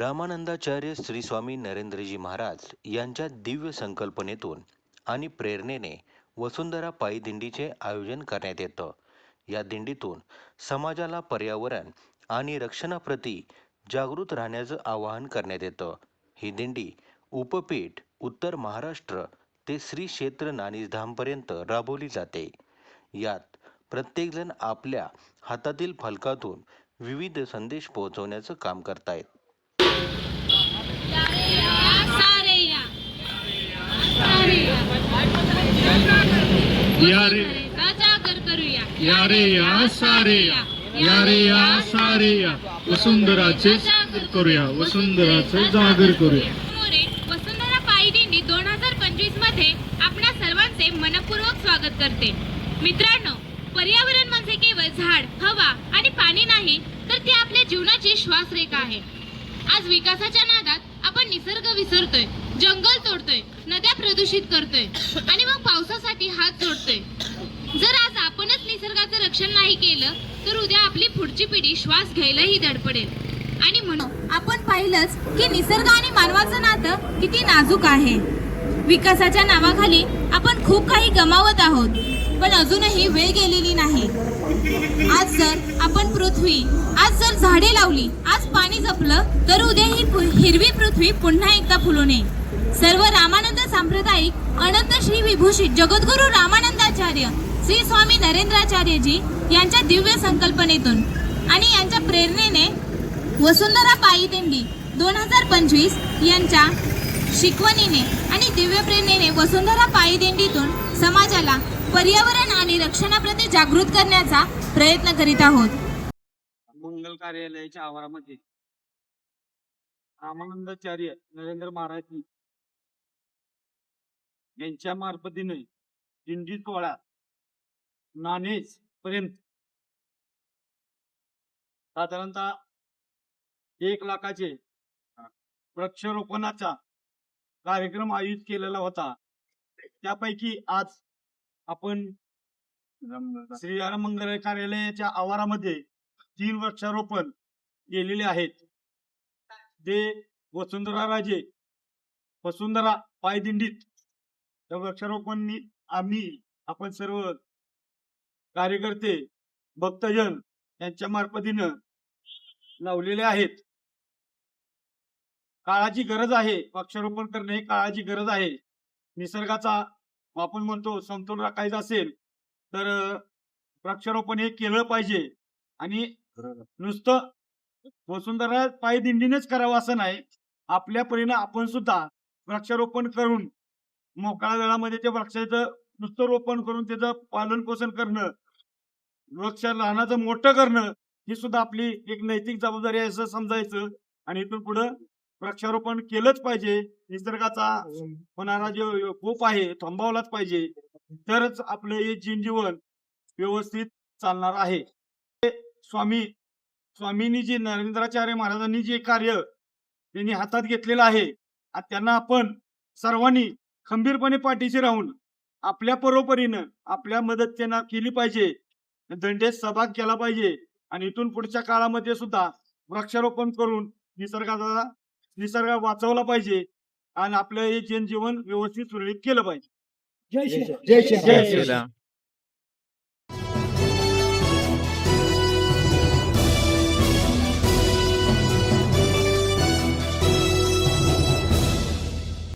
रामानंदाचार्य श्री स्वामी नरेंद्रजी महाराज यांच्या दिव्य संकल्पनेतून आणि प्रेरणेने वसुंधरा पायी दिंडीचे आयोजन करण्यात येतं. या दिंडीतून समाजाला पर्यावरण आणि रक्षणाप्रती जागृत राहण्याचं आवाहन करण्यात येतं. ही दिंडी उपपीठ उत्तर महाराष्ट्र ते श्री क्षेत्र नाणीसधामपर्यंत राबवली जाते. यात प्रत्येकजण आपल्या हातातील फलकातून विविध संदेश पोहोचवण्याचं काम करतायत. सारे जागर करूया या या सारे या या या सारे या वसुंधराचे करूया वसुंधराचे जागर करूया. वसुंधरा पायी दिंडी दोन हजार पंचवीसमध्ये आपणा सर्वांचे मनपूर्वक स्वागत करते मित्रांनो पर्यावरण म्हणजे केवळ झाड हवा आणि पाणी नाही तर ते आपल्या जीवनाची श्वासरेखा आहे. आज विकासाच्या नादात आपण निसर्ग विसरतोय जंगल तोडतोय नद्या प्रदूषित करतोय आणि मग पावसासाठी हात जोडतोय. जर आज आपणच निसर्गाचं रक्षण नाही केलं तर उद्या आपली पुढची पिढी श्वास घ्यायलाही धडपडेल आणि म्हणून आपण पाहिलंच की निसर्ग आणि मानवाचं नातं किती नाजूक आहे. विकासाच्या नावाखाली आपण खूप काही गमावत आहोत. पण अजूनही वेळ गेलेली नाही. आज जर आपण पृथ्वी आज जर झाडे लावली आज पाणी जपलं तर उद्या ही पु- हिरवी पृथ्वी पुन्हा एकदा फुलून येईल. सर्व रामानंद सांप्रदायिक अनंत श्री विभूषित जगद्गुरु रामानंदाचार्य श्री स्वामी नरेंद्राचार्यजी यांच्या दिव्य संकल्पनेतून आणि यांच्या प्रेरणेने वसुंधरा पायी दिंडी दोन हजार पंचवीस यांच्या शिकवणीने आणि दिव्यप्रेरणेने वसुंधरा पायी दिंडीतून समाजाला पर्यावरण आणि रक्षणाप्रती जागृत करण्याचा प्रयत्न करीत आहोत. मंगल कार्यालयाच्या आवारामध्ये रामानंदाचार्य नरेंद्र महाराज यांच्या मार्फतीने दिंडी सोहळा नाणेज पर्यंत साधारणतः एक लाखाचे वृक्षारोपणाचा कार्यक्रम आयोजित केलेला होता. त्यापैकी आज आपण श्री मंगल कार्यालयाच्या आवारामध्ये तीन वृक्षारोपण केलेले आहेत. ते वसुंधरा राजे वसुंधरा पायदिंडीत त्या वृक्षारोपण आम्ही आपण सर्व कार्यकर्ते भक्तजन यांच्या मार्फतीनं लावलेले आहेत. काळाची गरज आहे. वृक्षारोपण करणे ही काळाची गरज आहे. निसर्गाचा आपण म्हणतो समतोल राखायचा असेल तर वृक्षारोपण हे केलं पाहिजे. आणि नुसतं वसुंधरा पायदिंडीनेच करावं असं नाही. आपल्या परीनं आपण सुद्धा वृक्षारोपण करून मोकळ्या वेळामध्ये त्या वृक्षाचं नुसतं रोपण करून त्याचं पालन पोषण करणं वृक्ष लहानाचं मोठं करणं ही सुद्धा आपली एक नैतिक जबाबदारी आहे असं समजायचं. आणि इथून पुढं वृक्षारोपण केलंच पाहिजे. निसर्गाचा होणारा जो कोप आहे थांबवलाच पाहिजे. तरच आपलं हे जीवन व्यवस्थित चालणार आहे. स्वामी स्वामींनी जे नरेंद्राचार्य महाराजांनी जे कार्य त्यांनी हातात घेतलेलं आहे त्यांना आपण सर्वांनी खंबीरपणे पाठीशी राहून आपल्या परोपरीनं आपल्या मदत त्यांना केली पाहिजे. दंडेत सहभाग केला पाहिजे. आणि इथून पुढच्या काळामध्ये सुद्धा वृक्षारोपण करून निसर्गाचा निसर्ग वाचवला पाहिजे आणि आपलं हे जनजीवन व्यवस्थित सुरळीत केलं पाहिजे. जय श्री जय श्रीराम.